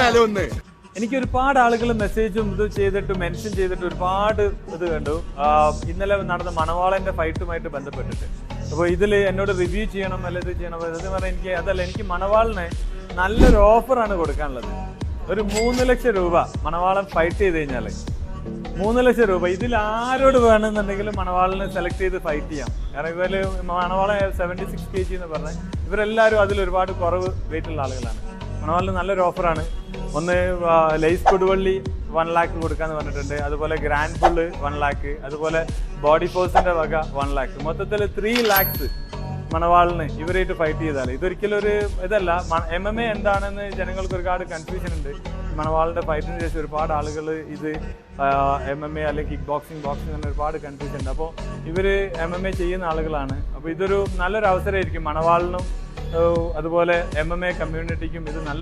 മേലെ ഒന്ന്. എനിക്ക് ഒരുപാട് ആളുകൾ മെസ്സേജും ഇത് ചെയ്തിട്ട് മെൻഷൻ ചെയ്തിട്ട് ഒരുപാട് ഇത് കണ്ടു. ഇന്നലെ നടന്ന മണവാളന്റെ ഫൈറ്റുമായിട്ട് ബന്ധപ്പെട്ടിട്ട്. അപ്പോൾ ഇതിൽ എന്നോട് റിവ്യൂ ചെയ്യണം അല്ല ഇത് ചെയ്യണം? അത് പറഞ്ഞാൽ എനിക്ക് അതല്ല എനിക്ക് മണവാളിന് നല്ലൊരു ഓഫറാണ് കൊടുക്കാനുള്ളത്. ഒരു മൂന്ന് ലക്ഷം രൂപ മണവാളം ഫൈറ്റ് ചെയ്ത് കഴിഞ്ഞാൽ മൂന്ന് ലക്ഷം രൂപ. ഇതിൽ ആരോട് വേണമെന്നുണ്ടെങ്കിലും മണവാളിനെ സെലക്ട് ചെയ്ത് ഫൈറ്റ് ചെയ്യാം. കാരണം ഇവർ മണവാളൻ സെവന്റി സിക്സ് കെ ജി എന്ന് പറഞ്ഞാൽ ഇവരെല്ലാവരും അതിൽ ഒരുപാട് കുറവ് വെയിറ്റുള്ള ആളുകളാണ്. മണവാളിന് നല്ലൊരു ഓഫറാണ്. ഒന്ന് ലൈസ് കൊടുവള്ളി വൺ ലാക്ക് കൊടുക്കാന്ന് പറഞ്ഞിട്ടുണ്ട്. അതുപോലെ ഗ്രാൻഡ് ഫുള്ള് വൺ ലാക്ക് അതുപോലെ ബോഡി ഫോഴ്സിന്റെ വക വൺ ലാക്ക് മൊത്തത്തിൽ ത്രീ ലാക്സ് മണവാളിന് ഇവരായിട്ട് ഫൈറ്റ് ചെയ്താൽ ഇതൊരിക്കലും ഒരു ഇതല്ല. എം എം എ എന്താണെന്ന് ജനങ്ങൾക്ക് ഒരുപാട് കൺഫ്യൂഷൻ ഉണ്ട്. മണവാളിന്റെ ഫൈറ്റിന് ശേഷം ഒരുപാട് ആളുകൾ ഇത് എം എം എ അല്ലെങ്കിൽ കിക്ക് ബോക്സിംഗ് ബോക്സിംഗ് തന്നെ ഒരുപാട് കൺഫ്യൂഷൻ ഉണ്ട്. അപ്പോൾ ഇവർ എം എം എ ചെയ്യുന്ന ആളുകളാണ്. അപ്പോൾ ഇതൊരു നല്ലൊരു അവസരമായിരിക്കും മണവാളിനും അതുപോലെ എം എം എ കമ്മ്യൂണിറ്റിക്കും ഇത് നല്ല